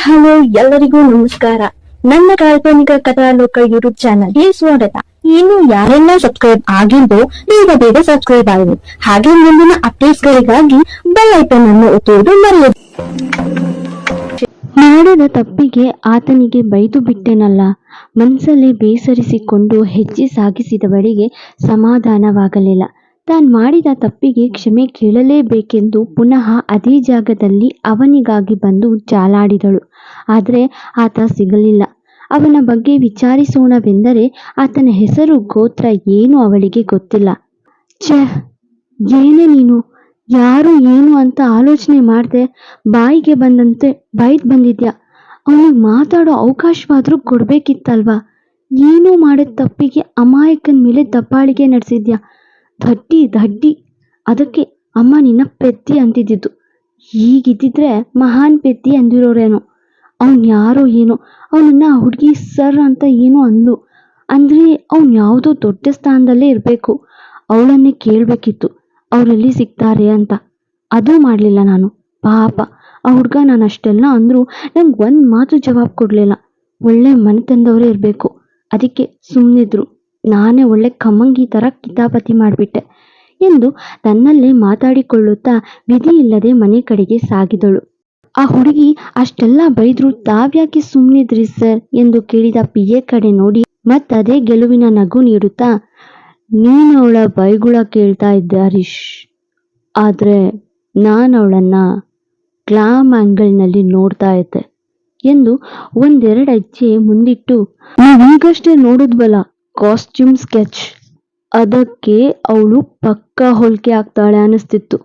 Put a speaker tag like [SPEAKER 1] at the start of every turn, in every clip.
[SPEAKER 1] Hello, ಎಲ್ಲರಿಗೂ ನಮಸ್ಕಾರ. ನನ್ನ ಕಾಲ್ಪನಿಕ ಕಥಾಲೋಕ ಯೂಟ್ಯೂಬ್ ಚಾನಲ್ಗೆ ಸ್ವಾಗತ. ಇನ್ನು ಯಾರೆಲ್ಲ ಸಬ್ಸ್ಕ್ರೈಬ್ ಆಗಿದ್ದೋ ಬೇಗ ಬೇಗ ಸಬ್ಸ್ಕ್ರೈಬ್ ಆಗಿ ಹಾಗೆ ಮುಂದಿನ ಅಪ್ಡೇಟ್ಸ್ ಗಳಿಗಾಗಿ ಬೆಲ್ ಐಕನ್ ಅನ್ನು ಒತ್ತುವುದು ಮರೆಯದು.
[SPEAKER 2] ಮಾಡಿದ ತಪ್ಪಿಗೆ ಆತನಿಗೆ ಬೈದು ಬಿಟ್ಟೆನಲ್ಲ. ಮನಸ್ಸಲ್ಲಿ ಬೇಸರಿಸಿಕೊಂಡು ಹೆಜ್ಜೆ ಸಾಗಿಸಿದವರಿಗೆ ಸಮಾಧಾನವಾಗಲಿಲ್ಲ. ತಾನು ಮಾಡಿದ ತಪ್ಪಿಗೆ ಕ್ಷಮೆ ಕೇಳಲೇಬೇಕೆಂದು ಪುನಃ ಅದೇ ಜಾಗದಲ್ಲಿ ಅವನಿಗಾಗಿ ಬಂದು ಜಾಲಾಡಿದಳು. ಆದರೆ ಆತ ಸಿಗಲಿಲ್ಲ. ಅವನ ಬಗ್ಗೆ ವಿಚಾರಿಸೋಣವೆಂದರೆ ಆತನ ಹೆಸರು ಗೋತ್ರ ಏನು ಅವಳಿಗೆ ಗೊತ್ತಿಲ್ಲ. ಛೇ, ಏನೇ ನೀನು ಯಾರು ಏನು ಅಂತ ಆಲೋಚನೆ ಮಾಡದೆ ಬಾಯಿಗೆ ಬಂದಂತೆ ಬೈದ್ ಬಂದಿದ್ಯಾ? ಅವನಿಗೆ ಮಾತಾಡೋ ಅವಕಾಶವಾದ್ರೂ ಕೊಡ್ಬೇಕಿತ್ತಲ್ವಾ? ಏನೂ ಮಾಡಿದ ತಪ್ಪಿಗೆ ಅಮಾಯಕನ ಮೇಲೆ ದಪ್ಪಾಳಿಗೆ ನಡೆಸಿದ್ಯಾ? ದಡ್ಡಿ ದಡ್ಡಿ. ಅದಕ್ಕೆ ಅಮ್ಮ ನಿನ್ನ ಪೆದ್ದಿ ಅಂತಿದ್ದಿದ್ದು. ಹೀಗಿದ್ದಿದ್ರೆ ಮಹಾನ್ ಪೆದ್ದಿ ಅಂದಿರೋರೇನೋ? ಅವ್ನು ಯಾರೋ ಏನೋ? ಅವನನ್ನ ಹುಡುಗಿ ಸರ್ ಅಂತ ಏನೋ ಅಂದ್ಲು. ಅಂದ್ರೆ ಅವ್ನು ಯಾವುದೋ ದೊಡ್ಡ ಸ್ಥಾನದಲ್ಲೇ ಇರಬೇಕು. ಅವಳನ್ನೇ ಕೇಳಬೇಕಿತ್ತು. ಅವರಲ್ಲಿ ಸಿಗ್ತಾರೆ ಅಂತ. ಅದು ಮಾಡಲಿಲ್ಲ ನಾನು. ಪಾಪ. ಆ ಹುಡುಗ ನಾನು ಅಷ್ಟೆಲ್ಲ ಅಂದರೂ ನಂಗೆ ಒಂದು ಮಾತು ಜವಾಬ್ ಕೊಡಲಿಲ್ಲ. ಒಳ್ಳೆ ಮನೆತನದವರೇ ಇರಬೇಕು. ಅದಕ್ಕೆ ಸುಮ್ಮನಿದ್ರು ನಾನೇ ಒಳ್ಳೆ ಕಮ್ಮಂಗಿ ಥರ ಕಿತಾಪತಿ ಮಾಡಿಬಿಟ್ಟೆ ಎಂದು ತನ್ನಲ್ಲೇ ಮಾತಾಡಿಕೊಳ್ಳುತ್ತಾ ವಿಧಿ ಇಲ್ಲದೆ ಮನೆ ಕಡೆಗೆ ಸಾಗಿದಳು. ಆ ಹುಡುಗಿ ಅಷ್ಟೆಲ್ಲ ಬೈದ್ರು ತಾವ್ಯಾಕೆ ಸುಮ್ಮನಿದ್ರಿ ಸರ್ ಎಂದು ಕೇಳಿದ ಪಿ ಎ ಕಡೆ ನೋಡಿ ಮತ್ತದೇ ಗೆಲುವಿನ ನಗು ನೀಡುತ್ತಾ ನೀನು ಅವಳ ಬೈಗುಳ ಕೇಳ್ತಾ ಇದ್ದೆ ಹರೀಶ್, ಆದರೆ ನಾನು ಅವಳನ್ನ ಗ್ಲಾಮ್ ಆ್ಯಂಗಲ್ನಲ್ಲಿ ನೋಡ್ತಾ ಇದ್ದೆ ಎಂದು ಒಂದೆರಡು ಹೆಜ್ಜೆ ಮುಂದಿಟ್ಟು, ನೀವೀಗಷ್ಟೇ ನೋಡಿದ್ವಲ್ಲ ಕಾಸ್ಟ್ಯೂಮ್ ಸ್ಕೆಚ್. ಅದಕ್ಕೆ ಅವಳು ಪಕ್ಕ ಹೋಲಿಕೆ ಆಗ್ತಾಳೆ ಅನಿಸ್ತಿತ್ತು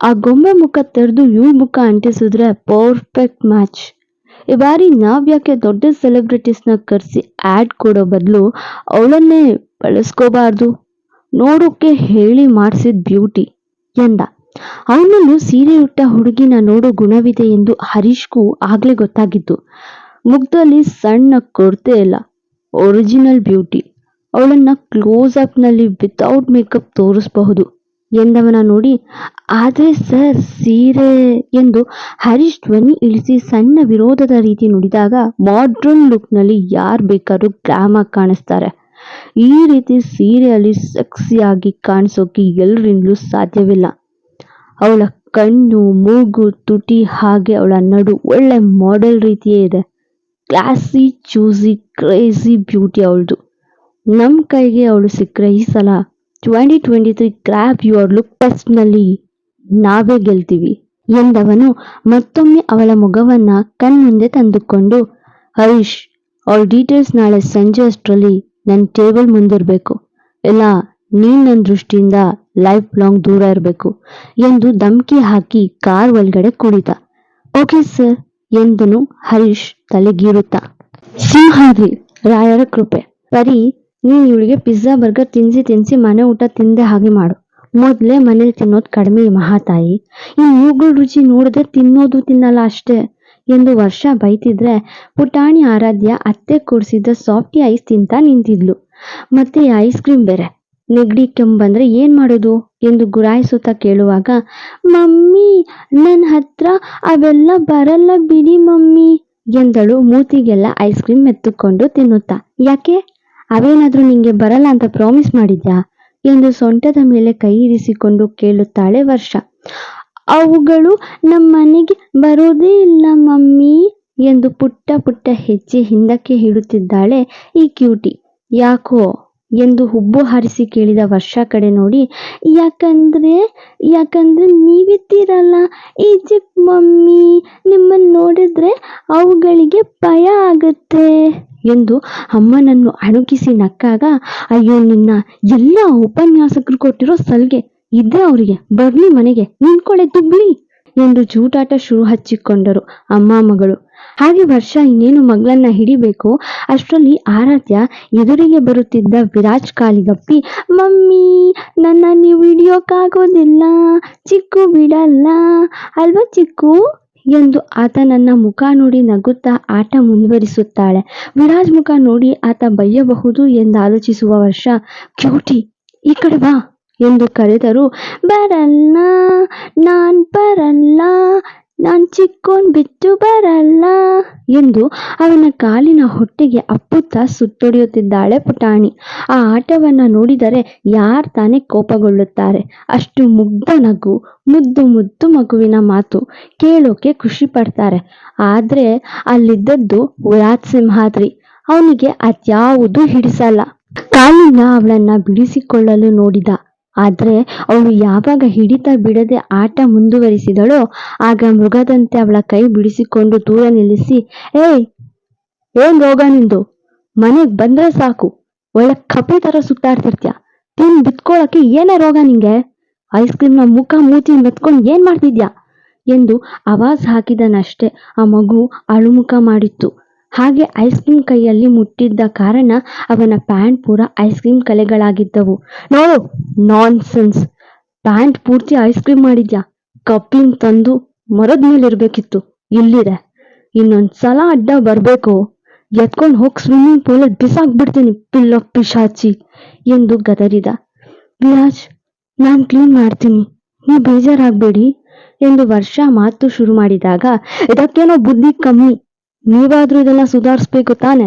[SPEAKER 2] ಆ ಗೊಂಬೆ ಮುಖ ತೆರೆದು ಇವಳ ಮುಖ ಅಂಟಿಸಿದ್ರೆ ಪರ್ಫೆಕ್ಟ್ ಮ್ಯಾಚ್ ಈ ಬಾರಿ ನಾವ್ಯಾಕೆ ದೊಡ್ಡ ಸೆಲೆಬ್ರಿಟೀಸ್ನ ಕರೆಸಿ ಆ್ಯಡ್ ಕೊಡೋ ಬದಲು ಅವಳನ್ನೇ ಬಳಸ್ಕೋಬಾರ್ದು? ನೋಡೋಕೆ ಹೇಳಿ ಮಾಡಿಸಿದ ಬ್ಯೂಟಿ ಎಂದ. ಅವನಲ್ಲೂ ಸೀರೆ ಉಟ್ಟ ಹುಡುಗಿನ ನೋಡೋ ಗುಣವಿದೆ ಎಂದು ಹರೀಶ್ಗೂ ಆಗಲೇ ಗೊತ್ತಾಗಿತ್ತು. ಮುಖದಲ್ಲಿ ಸಣ್ಣ ಕೊರತೆ ಇಲ್ಲ. Original beauty. ಅವಳನ್ನ ಕ್ಲೋಸ್ ಅಪ್ನಲ್ಲಿ ವಿತೌಟ್ ಮೇಕಪ್ ತೋರಿಸಬಹುದು ಎಂದವನ ನೋಡಿ, ಆದರೆ ಸರ್, ಸೀರೆ ಎಂದು ಹರೀಶ್ ಧ್ವನಿ ಇಳಿಸಿ ಸಣ್ಣ ವಿರೋಧದ ರೀತಿ ನುಡಿದಾಗ ಮಾಡ್ರನ್ ಲುಕ್ನಲ್ಲಿ ಯಾರು ಬೇಕಾದ್ರೂ ಗ್ರಾಮಾಗಿ ಆಗಿ ಕಾಣಿಸ್ತಾರೆ. ಈ ರೀತಿ ಸೀರೆಯಲ್ಲಿ ಸೆಕ್ಸಿಯಾಗಿ ಕಾಣಿಸೋಕೆ ಎಲ್ಲರಿಂದಲೂ ಸಾಧ್ಯವಿಲ್ಲ. ಅವಳ ಕಣ್ಣು, ಮೂಗು, ತುಟಿ ಹಾಗೆ ಅವಳ ನಡು ಒಳ್ಳೆ ಮಾಡೆಲ್ ರೀತಿಯೇ ಇದೆ. ಕ್ಲಾಸಿ ಚೂಸಿ ಕ್ರೇಜಿ ಬ್ಯೂಟಿ ಅವಳದು. ನಮ್ಮ ಕೈಗೆ ಅವಳು ಸಿಕ್ಕರೆ ಈ ಸಲ twenty twenty three grab your look ಟೆಸ್ಟ್ನಲ್ಲಿ ನಾವೇ ಗೆಲ್ತೀವಿ ಎಂದವನು ಮತ್ತೊಮ್ಮೆ ಅವಳ ಮುಖವನ್ನು ಕಣ್ಮುಂದೆ ತಂದುಕೊಂಡು, ಹರೀಶ್, ಅವಳ ಡೀಟೇಲ್ಸ್ ನಾಳೆ ಸಂಜೆ ಅಷ್ಟರಲ್ಲಿ ನನ್ನ ಟೇಬಲ್ ಮುಂದಿರಬೇಕು. ಇಲ್ಲ ನೀನ್ ನನ್ನ ದೃಷ್ಟಿಯಿಂದ ಲೈಫ್ ಲಾಂಗ್ ದೂರ ಇರಬೇಕು ಎಂದು ಧಮಕಿ ಹಾಕಿ ಕಾರ್ ಒಳಗಡೆ ಕುಡಿತ. ಓಕೆ ಸರ್ ಎಂದನು ಹರೀಶ್. ತಲೆಗೀರುತ್ತಾ. ಸಿಂಹಾದ್ರಿ ರಾಯರ ಕೃಪೆ. ಪರಿ ನೀನ್ ಇವಳಿಗೆ ಪಿಜ್ಜಾ, ಬರ್ಗರ್ ತಿನ್ಸಿ ತಿನ್ಸಿ ಮನೆ ಊಟ ತಿಂದೆ ಹಾಗೆ ಮಾಡು. ಮೊದ್ಲೇ ಮನೇಲಿ ತಿನ್ನೋದು ಕಡಿಮೆ ಮಹಾತಾಯಿ. ಈ ಇವುಗಳ ರುಚಿ ನೋಡದೆ ತಿನ್ನೋದು ತಿನ್ನಲ್ಲ ಅಷ್ಟೇ. ಎಂದು ವರ್ಷ ಬೈತಿದ್ರೆ ಪುಟಾಣಿ ಆರಾಧ್ಯ ಅತ್ತೆ ಕೊಡಿಸಿದ್ದ ಸಾಫ್ಟಿ ಐಸ್ ತಿಂತ ನಿಂತಿದ್ಲು. ಮತ್ತೆ ಐಸ್ ಕ್ರೀಮ್ ಬೇರೆ. ನೆಗಡಿ ಕೆಂಬಂದ್ರೆ ಬಂದ್ರೆ ಏನ್ ಮಾಡೋದು? ಎಂದು ಗುರಾಯಿಸುತ್ತಾ ಕೇಳುವಾಗ, ಮಮ್ಮಿ ನನ್ನ ಹತ್ರ ಅವೆಲ್ಲ ಬರಲ್ಲ ಬಿಡಿ ಮಮ್ಮಿ. ಎಂದಳು. ಮೂತಿಗೆಲ್ಲ ಐಸ್ ಕ್ರೀಮ್ ಎತ್ತುಕೊಂಡು ತಿನ್ನುತ್ತಾ. ಯಾಕೆ? ಅವೇನಾದ್ರೂ ನಿಂಗೆ ಬರಲ್ಲ ಅಂತ ಪ್ರಾಮಿಸ್ ಮಾಡಿದ್ಯಾ? ಎಂದು ಸೊಂಟದ ಮೇಲೆ ಕೈ ಇರಿಸಿಕೊಂಡು ಕೇಳುತ್ತಾಳೆ ವರ್ಷ. ಅವುಗಳು ನಮ್ಮ ಮನೆಗೆ ಬರೋದೇ ಇಲ್ಲ ಮಮ್ಮಿ, ಎಂದು ಪುಟ್ಟ ಪುಟ್ಟ ಹೆಜ್ಜೆ ಹಿಂದಕ್ಕೆ ಹಿಡುತ್ತಿದ್ದಾಳೆ ಈ ಕ್ಯೂಟಿ ಯಾಕೋ? ಎಂದು ಹುಬ್ಬು ಹಾರಿಸಿ ಕೇಳಿದ ವರ್ಷ ಕಡೆ ನೋಡಿ, ಯಾಕಂದ್ರೆ ಯಾಕಂದ್ರೆ ನೀವಿದ್ದೀರಲ್ಲ, ಈಜಿಪ್ಟ್ ಮಮ್ಮಿ ನಿಮ್ಮನ್ನು ನೋಡಿದ್ರೆ ಅವುಗಳಿಗೆ ಭಯ ಆಗುತ್ತೆ ಎಂದು ಅಮ್ಮನನ್ನು ಅಣುಕಿಸಿ ನಕ್ಕಾಗ, ಅಯ್ಯೋ, ನಿನ್ನ ಎಲ್ಲ ಉಪನ್ಯಾಸಕರು ಕೊಟ್ಟಿರೋ ಸಲ್ಗೆ ಇದ್ರೆ ಅವರಿಗೆ ಬರ್ಲಿ ಮನೆಗೆ ನಿಂತ್ಕೊಳ್ಳೆ ದುಬ್ಳಿ ಎಂದು ಜೂಟಾಟ ಶುರು ಹಚ್ಚಿಕೊಂಡರು ಅಮ್ಮ ಮಗಳು. ಹಾಗೆ ವರ್ಷ ಇನ್ನೇನು ಮಗಳನ್ನ ಹಿಡಿಬೇಕು ಅಷ್ಟರಲ್ಲಿ ಆರಾಧ್ಯ ಎದುರಿಗೆ ಬರುತ್ತಿದ್ದ ವಿರಾಜ್ ಕಾಲಿಗಪ್ಪಿ, ಮಮ್ಮಿ, ನನ್ನ ನೀವು ಹಿಡಿಯೋಕ್ಕಾಗೋದಿಲ್ಲ ಚಿಕ್ಕು ಬಿಡಲ್ಲ, ಅಲ್ವಾ ಚಿಕ್ಕು? ಎಂದು ಆತ ನನ್ನ ಮುಖ ನೋಡಿ ನಗುತ್ತಾ ಆಟ ಮುಂದುವರಿಸುತ್ತಾಳೆ. ವಿರಾಜ್ ಮುಖ ನೋಡಿ ಆತ ಬೈಯಬಹುದು ಎಂದು ಆಲೋಚಿಸುವ ವರ್ಷ. ಕ್ಯೂಟಿ, ಈ ಕಡೆ ಬಾ. ಎಂದು ಕರೆದರು. ಬರಲ್ಲ, ನಾನ್ ಬರಲ್ಲ, ನಾನ್ ಚಿಕ್ಕೋನ್ ಬಿಟ್ಟು ಬರಲ್ಲ ಎಂದು ಅವನ ಕಾಲಿನ ಹೊಟ್ಟೆಗೆ ಅಪ್ಪುತ್ತಾ ಸುತ್ತೊಡೆಯುತ್ತಿದ್ದಾಳೆ ಪುಟಾಣಿ. ಆ ಆಟವನ್ನು ನೋಡಿದರೆ ಯಾರ್ ತಾನೇ ಕೋಪಗೊಳ್ಳುತ್ತಾರೆ. ಅಷ್ಟು ಮುಗ್ಧ ನಗು, ಮುದ್ದು ಮುದ್ದು ಮಗುವಿನ ಮಾತು. ಕೇಳೋಕೆ ಖುಷಿ ಪಡ್ತಾರೆ. ಆದ್ರೆ ಅಲ್ಲಿದ್ದದ್ದು ವಿರಾಟ್ ಸಿಂಹಾದ್ರಿ ಅವನಿಗೆ ಅದ್ಯಾವುದೂ ಹಿಡಿಸಲ್ಲ. ಕಾಲಿನ ಅವಳನ್ನ ಬಿಡಿಸಿಕೊಳ್ಳಲು ನೋಡಿದ ಆದ್ರೆ ಅವಳು ಯಾವಾಗ ಹಿಡಿತ ಬಿಡದೆ ಆಟ ಮುಂದುವರಿಸಿದಳೋ, ಆಗ ಮೃಗದಂತೆ ಅವಳ ಕೈ ಬಿಡಿಸಿಕೊಂಡು ದೂರ ನಿಲ್ಲಿಸಿ, ಏಯ್, ಏನ್ ರೋಗ ನಿಂದು? ಮನೆಗ್ ಬಂದ್ರೆ ಸಾಕು. ಒಳ್ಳೆ ಕಪ್ಪೆ ತರ ಸುತ್ತಾಡ್ತಿರ್ತ್ಯ? ತಿನ್ ಬಿತ್ಕೊಳಕ್ಕೆ ಏನೇ ರೋಗ ನಿಂಗೆ? ಐಸ್ ಕ್ರೀಮ್ನ ಮುಖ ಮೂತಿ ಮೆತ್ಕೊಂಡು ಏನ್ ಮಾಡ್ತಿದ್ಯಾ? ಎಂದು ಆವಾಜ್ ಹಾಕಿದನಷ್ಟೇ ಆ ಮಗು ಅಳುಮುಖ ಮಾಡಿತ್ತು. ಹಾಗೆ ಐಸ್ ಕ್ರೀಮ್ ಕೈಯಲ್ಲಿ ಮುಟ್ಟಿದ್ದ ಕಾರಣ ಅವನ ಪ್ಯಾಂಟ್ ಪೂರ ಐಸ್ ಕ್ರೀಮ್ ಕಲೆಗಳಾಗಿದ್ದವು. ನೋಡು ನಾನ್ ಸೆನ್ಸ್ ಪ್ಯಾಂಟ್ ಪೂರ್ತಿ ಐಸ್ ಕ್ರೀಮ್ ಮಾಡಿದ್ಯಾ? ಕಪ್ಪಿನ ತಂದು ಮರದ ಮೇಲಿರ್ಬೇಕಿತ್ತು ಇಲ್ಲಿದೆ. ಇನ್ನೊಂದ್ಸಲ ಅಡ್ಡ ಬರ್ಬೇಕು. ಎತ್ಕೊಂಡು ಹೋಗಿ ಸ್ವಿಮ್ಮಿಂಗ್ ಪೂಲಲ್ಲಿ ಬಿಸಾಕ್ಬಿಡ್ತೀನಿ, ಪಿಲ್ಲ ಪಿಶಾಚಿ ಎಂದು ಗದರಿದ. ವಿರಾಜ್, ನಾನ್ ಕ್ಲೀನ್ ಮಾಡ್ತೀನಿ. ನೀ ಬೇಜಾರಾಗ್ಬೇಡಿ ಎಂದು ವರ್ಷ ಮಾತು ಶುರು ಮಾಡಿದಾಗ, ಇದಕ್ಕೇನೋ ಬುದ್ಧಿ ಕಮ್ಮಿ. ನೀವಾದ್ರೂ ಇದನ್ನ ಸುಧಾರಿಸ್ಬೇಕು ತಾನೆ?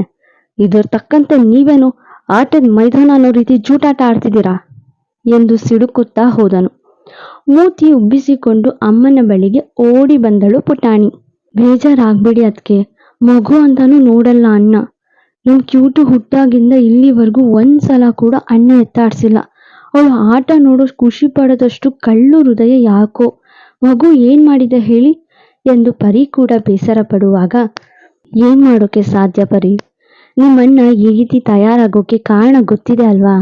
[SPEAKER 2] ಇದರ ತಕ್ಕಂತೆ ನೀವೇನು ಆಟದ ಮೈದಾನ ಅನ್ನೋ ರೀತಿ ಜೂಟಾಟ ಆಡ್ತಿದ್ದೀರಾ? ಎಂದು ಸಿಡುಕುತ್ತಾ ಹೋದನು. ಮೂತಿ ಉಬ್ಬಿಸಿಕೊಂಡು ಅಮ್ಮನ ಬಳಿಗೆ ಓಡಿ ಬಂದಳು ಪುಟಾಣಿ. ಬೇಜಾರಾಗ್ಬೇಡಿ ಅದಕ್ಕೆ ಮಗು ಅಂತಾನು ನೋಡಲ್ಲ ಅಣ್ಣ. ನನ್ ಕ್ಯೂಟು ಹುಟ್ಟಾಗಿಂದ ಇಲ್ಲಿವರೆಗೂ ಒಂದ್ಸಲ ಕೂಡ ಅಣ್ಣ ಎತ್ತಾಡ್ಸಿಲ್ಲ. ಅವಳು ಆಟ ನೋಡೋ ಖುಷಿ ಪಡೋದಷ್ಟು ಕಳ್ಳು ಹೃದಯ ಯಾಕೋ. ಮಗು ಏನ್ ಮಾಡಿದೆ ಹೇಳಿ? ಎಂದು ಪರಿ ಕೂಡ ಬೇಸರ ಪಡುವಾಗ ಏನ್ ಮಾಡೋಕೆ ಸಾಧ್ಯ ಪರಿ? ನಿಮ್ಮಣ್ಣ ಈ ರೀತಿ ತಯಾರಾಗೋಕೆ ಕಾರಣ ಗೊತ್ತಿದೆ ಅಲ್ವಾ?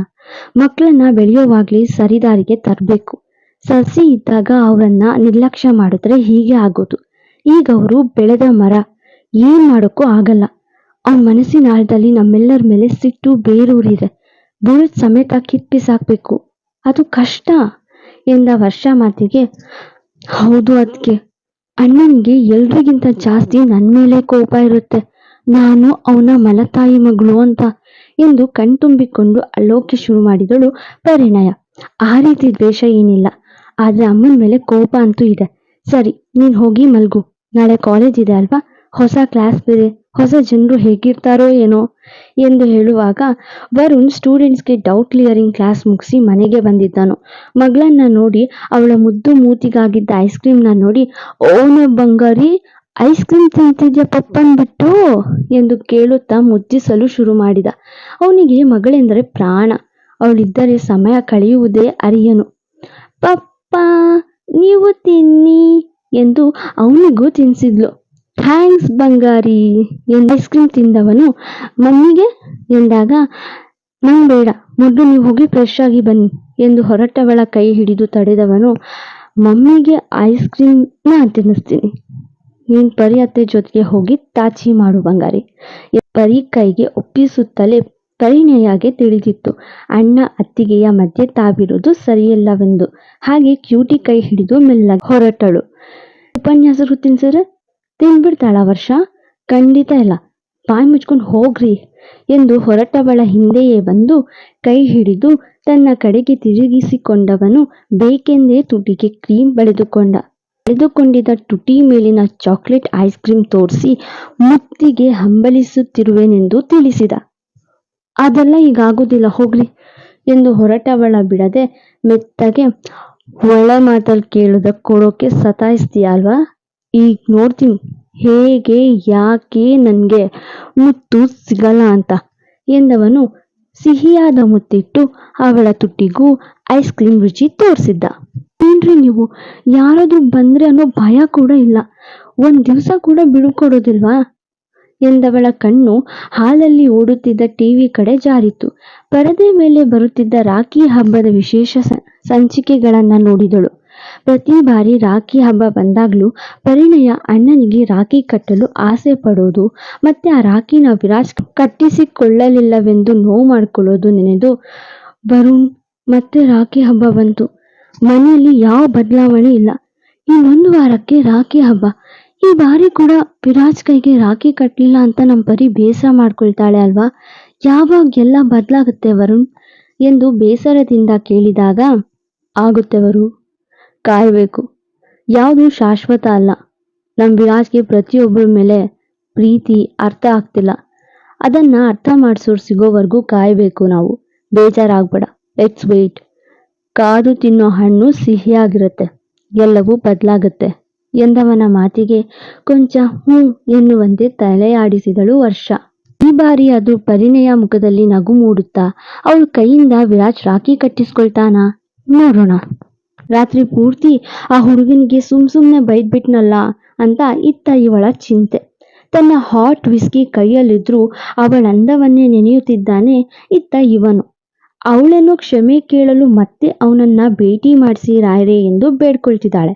[SPEAKER 2] ಮಕ್ಕಳನ್ನ ಬೆಳೆಯೋವಾಗ್ಲಿ ಸರಿದಾರಿಗೆ ತರಬೇಕು. ಸಸಿ ಇದ್ದಾಗ ಅವರನ್ನ ನಿರ್ಲಕ್ಷ್ಯ ಮಾಡಿದ್ರೆ ಹೀಗೆ ಆಗೋದು. ಈಗ ಅವರು ಬೆಳೆದ ಮರ. ಏನ್ ಮಾಡೋಕ್ಕೂ ಆಗಲ್ಲ. ಅವ್ರ ಮನಸ್ಸಿನ ಆಳದಲ್ಲಿ ನಮ್ಮೆಲ್ಲರ ಮೇಲೆ ಸಿಟ್ಟು, ಬೇರೂರಿದೆ. ಬುಡದ್ ಸಮೇತ ಕಿತ್ಪಿಸಾಕ್ಬೇಕು ಅದು ಕಷ್ಟ ಎಂದ ವರ್ಷ ಮಾತಿಗೆ. ಹೌದು ಅದಕ್ಕೆ ಅಣ್ಣನಿಗೆ ಎಲ್ರಿಗಿಂತ ಜಾಸ್ತಿ ನನ್ನ ಮೇಲೆ ಕೋಪ ಇರುತ್ತೆ. ನಾನು ಅವನ ಮಲತಾಯಿ ಮಗಳು ಅಂತ ಎಂದು ಕಣ್ತುಂಬಿಕೊಂಡು ಅಳೋಕೆ ಶುರು ಮಾಡಿದಳು ಪರಿಣಯ. ಆ ರೀತಿ ದ್ವೇಷ ಏನಿಲ್ಲ. ಆದರೆ ಅಮ್ಮನ ಮೇಲೆ ಕೋಪ ಅಂತೂ ಇದೆ. ಸರಿ, ನೀನು ಹೋಗಿ ಮಲ್ಗು. ನಾಳೆ ಕಾಲೇಜ್ ಇದೆ ಅಲ್ವಾ? ಹೊಸ ಕ್ಲಾಸ್ ಬೇರೆ ಹೊಸ ಜನರು ಹೇಗಿರ್ತಾರೋ ಏನೋ. ಎಂದು ಹೇಳುವಾಗ ವರುಣ್ ಸ್ಟೂಡೆಂಟ್ಸ್ಗೆ ಡೌಟ್ ಕ್ಲಿಯರಿಂಗ್ ಕ್ಲಾಸ್ ಮುಗಿಸಿ ಮನೆಗೆ ಬಂದಿದ್ದನು. ಮಗಳನ್ನ ನೋಡಿ ಅವಳ ಮುದ್ದು ಮೂತಿಗಾಗಿದ್ದ ಐಸ್ ಕ್ರೀಮ್ನ ನೋಡಿ, ಓನ ಬಂಗಾರಿ ಐಸ್ ಕ್ರೀಮ್ ತಿಂತಿದ್ಯ ಪಪ್ಪನ್ ಬಿಟ್ಟು? ಎಂದು ಕೇಳುತ್ತಾ ಮುದ್ದಿಸಲು ಶುರು ಮಾಡಿದ. ಅವನಿಗೆ ಮಗಳೆಂದರೆ ಪ್ರಾಣ. ಅವಳಿದ್ದರೆ ಸಮಯ ಕಳೆಯುವುದೇ ಅರಿಯನು. ಪಪ್ಪ, ನೀವು ತಿನ್ನಿ ಎಂದು ಅವನಿಗೂ ತಿನ್ಸಿದ್ಲು. ಥ್ಯಾಂಕ್ಸ್ ಬಂಗಾರಿ ಎಂದು ಐಸ್ ಕ್ರೀಮ್ ತಿಂದವನು. ಮಮ್ಮಿಗೆ ಎಂದಾಗ, ನಂಗೆ ಬೇಡ, ಮೊದಲು ನೀವು ಹೋಗಿ ಫ್ರೆಶ್ ಆಗಿ ಬನ್ನಿ ಎಂದು ಹೊರಟವಳ ಕೈ ಹಿಡಿದು ತಡೆದವನು. ಮಮ್ಮಿಗೆ ಐಸ್ ಕ್ರೀಮ್ನ ತಿನ್ನಿಸ್ತೀನಿ. ನೀನು ಪರಿ ಅತ್ತೆ ಜೊತೆಗೆ ಹೋಗಿ ತಾಚಿ ಮಾಡು ಬಂಗಾರಿ ಪರಿ ಕೈಗೆ ಒಪ್ಪಿಸುತ್ತಲೇ ಪರಿಣಯಾಗೆ ತಿಳಿದಿತ್ತು. ಅಣ್ಣ ಅತ್ತಿಗೆಯ ಮಧ್ಯೆ ತಾವಿರುವುದು ಸರಿಯಲ್ಲವೆಂದು. ಹಾಗೆ ಕ್ಯೂಟಿ ಕೈ ಹಿಡಿದು ಮೆಲ್ಲ ಹೊರಟಳು. ಉಪನ್ಯಾಸರು ತಿನ್ಸಿದ್ರೆ ತಿನ್ಬಿಡ್ತಾಳ ವರ್ಷ. ಖಂಡಿತ ಇಲ್ಲ. ಬಾಯಿ ಮುಚ್ಕೊಂಡು ಹೋಗ್ರಿ ಎಂದು ಹೊರಟವಳ ಹಿಂದೆಯೇ ಬಂದು ಕೈ ಹಿಡಿದು ತನ್ನ ಕಡೆಗೆ ತಿರುಗಿಸಿಕೊಂಡವನು ಬೇಕೆಂದೇ ತುಟಿಗೆ ಕ್ರೀಮ್ ಬಳಿದುಕೊಂಡ. ಬಳಿದುಕೊಂಡಿದ್ದ ತುಟಿ ಮೇಲಿನ ಚಾಕ್ಲೇಟ್ ಐಸ್ ಕ್ರೀಮ್ ತೋರಿಸಿ ಮುತ್ತಿಗೆ ಹಂಬಲಿಸುತ್ತಿರುವೆನೆಂದು ತಿಳಿಸಿದ. ಅದೆಲ್ಲ ಈಗಾಗೋದಿಲ್ಲ, ಹೋಗ್ರಿ ಎಂದು ಹೊರಟವಳ ಬಿಡದೆ ಮೆತ್ತಗೆ, ಒಳ್ಳೆ ಮಾತಲ್ಲಿ ಕೇಳುದ ಕೊಡೋಕೆ ಸತಾಯಿಸ್ತೀಯ ಅಲ್ವಾ ಈಗ ನೋಡ್ತೀನಿ. ಹೇಗೆ, ಯಾಕೆ ನನ್ಗೆ ಮುತ್ತು ಸಿಗಲ್ಲ ಅಂತ ಎಂದವನು ಸಿಹಿಯಾದ ಮುತ್ತಿಟ್ಟು ಅವಳ ತುಟಿಗೂ ಐಸ್ ಕ್ರೀಮ್ ರುಚಿ ತೋರಿಸಿದ್ದ. ಏನ್ರಿ ನೀವು? ಯಾರಾದ್ರೂ ಬಂದ್ರೆ ಅನ್ನೋ ಭಯ ಕೂಡ ಇಲ್ಲ. ಒಂದ್ ದಿವಸ ಕೂಡ ಬಿಡುಕೊಡೋದಿಲ್ವಾ? ಎಂದವಳ ಕಣ್ಣು ಹಾಲಲ್ಲಿ ಓಡುತ್ತಿದ್ದ ಟಿವಿ ಕಡೆ ಜಾರಿತು. ಪರದೆ ಮೇಲೆ ಬರುತ್ತಿದ್ದ ರಾಖಿ ಹಬ್ಬದ ವಿಶೇಷ ಸಂಚಿಕೆಗಳನ್ನ ನೋಡಿದಳು. ಪ್ರತಿ ಬಾರಿ ರಾಖಿ ಹಬ್ಬ ಬಂದಾಗ್ಲೂ ಪರಿಣಯ ಅಣ್ಣನಿಗೆ ರಾಖಿ ಕಟ್ಟಲು ಆಸೆ ಪಡೋದು ಮತ್ತೆ ಆ ರಾಖಿನ ವಿರಾಜ್ ಕಟ್ಟಿಸಿಕೊಳ್ಳಲಿಲ್ಲವೆಂದು ನೋವು ಮಾಡ್ಕೊಳ್ಳೋದು ನೆನೆದು ವರುಣ್ ಮತ್ತೆ ರಾಖಿ ಹಬ್ಬ ಬಂತು. ಮನೆಯಲ್ಲಿ ಯಾವ ಬದಲಾವಣೆ ಇಲ್ಲ. ಇನ್ನೊಂದು ವಾರಕ್ಕೆ ರಾಖಿ ಹಬ್ಬ. ಈ ಬಾರಿ ಕೂಡ ವಿರಾಜ್ ಕೈಗೆ ರಾಖಿ ಕಟ್ಟಲಿಲ್ಲ ಅಂತ ನಮ್ಮ ಪರಿ ಬೇಸರ ಮಾಡ್ಕೊಳ್ತಾಳೆ ಅಲ್ವಾ? ಯಾವಾಗ ಎಲ್ಲ ಬದಲಾಗುತ್ತೆ ವರುಣ್? ಎಂದು ಬೇಸರದಿಂದ ಕೇಳಿದಾಗ, ಆಗುತ್ತೆ ವರು ಕಾಯಬೇಕು. ಯಾವುದು ಶಾಶ್ವತ ಅಲ್ಲ. ನಮ್ಮ ವಿರಾಜ್ಗೆ ಪ್ರತಿಯೊಬ್ಬರ ಮೇಲೆ ಪ್ರೀತಿ ಅರ್ಥ ಆಗ್ತಿಲ್ಲ. ಅದನ್ನ ಅರ್ಥ ಮಾಡಿಸೋರು ಸಿಗೋವರೆಗೂ ಕಾಯಬೇಕು ನಾವು. ಬೇಜಾರಾಗ್ಬೇಡ. ಲೆಟ್ಸ್ ವೇಟ್ ಕಾದು ತಿನ್ನೋ ಹಣ್ಣು ಸಿಹಿಯಾಗಿರುತ್ತೆ. ಎಲ್ಲವೂ ಬದಲಾಗುತ್ತೆ. ಎಂದವನ ಮಾತಿಗೆ ಕೊಂಚ ಹ್ಞೂ ಎನ್ನುವಂತೆ ತಲೆಯಾಡಿಸಿದಳು ವರ್ಷ. ಈ ಬಾರಿ ಅದು ಪರಿಣಯ ಮುಖದಲ್ಲಿ ನಗು ಮೂಡುತ್ತಾ ಅವಳ ಕೈಯಿಂದ ವಿರಾಜ್ ರಾಖಿ ಕಟ್ಟಿಸ್ಕೊಳ್ತಾನ? ನೋಡೋಣ. ರಾತ್ರಿ ಪೂರ್ತಿ ಆ ಹುಡುಗನಿಗೆ ಸುಮ್ ಸುಮ್ನೆ ಬೈದ್ಬಿಟ್ನಲ್ಲ ಅಂತ ಇತ್ತ ಇವಳ ಚಿಂತೆ. ತನ್ನ ಹಾಟ್ ವಿಸ್ಕಿ ಕೈಯಲ್ಲಿದ್ರೂ ಅವಳ ಅಂದವನ್ನೇ ನೆನೆಯುತ್ತಿದ್ದಾನೆ ಇತ್ತ ಇವನು. ಅವಳನ್ನು ಕ್ಷಮೆ ಕೇಳಲು ಮತ್ತೆ ಅವನನ್ನ ಭೇಟಿ ಮಾಡಿಸಿ ರಾಯರೆ ಎಂದು ಬೇಡ್ಕೊಳ್ತಿದ್ದಾಳೆ.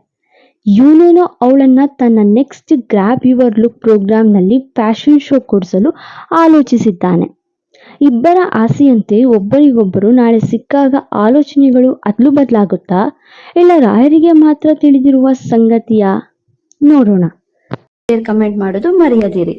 [SPEAKER 2] ಇವನೇನೋ ಅವಳನ್ನ ತನ್ನ ನೆಕ್ಸ್ಟ್ ಗ್ರ್ಯಾಬ್ ಯುವರ್ ಲುಕ್ ಪ್ರೋಗ್ರಾಂನಲ್ಲಿ ಫ್ಯಾಷನ್ ಶೋ ಕೊಡಿಸಲು ಆಲೋಚಿಸಿದ್ದಾನೆ. ಇಬ್ಬರ ಆಸೆಯಂತೆ ಒಬ್ಬರಿಗೊಬ್ಬರು ನಾಳೆ ಸಿಕ್ಕಾಗ ಆಲೋಚನೆಗಳು ಅದ್ಲು ಬದಲಾಗುತ್ತಾ? ಇಲ್ಲ ರಾಯರಿಗೆ ಮಾತ್ರ ತಿಳಿದಿರುವ ಸಂಗತಿಯ? ನೋಡೋಣ. ಕಮೆಂಟ್ ಮಾಡೋದು ಮರೆಯದಿರಿ.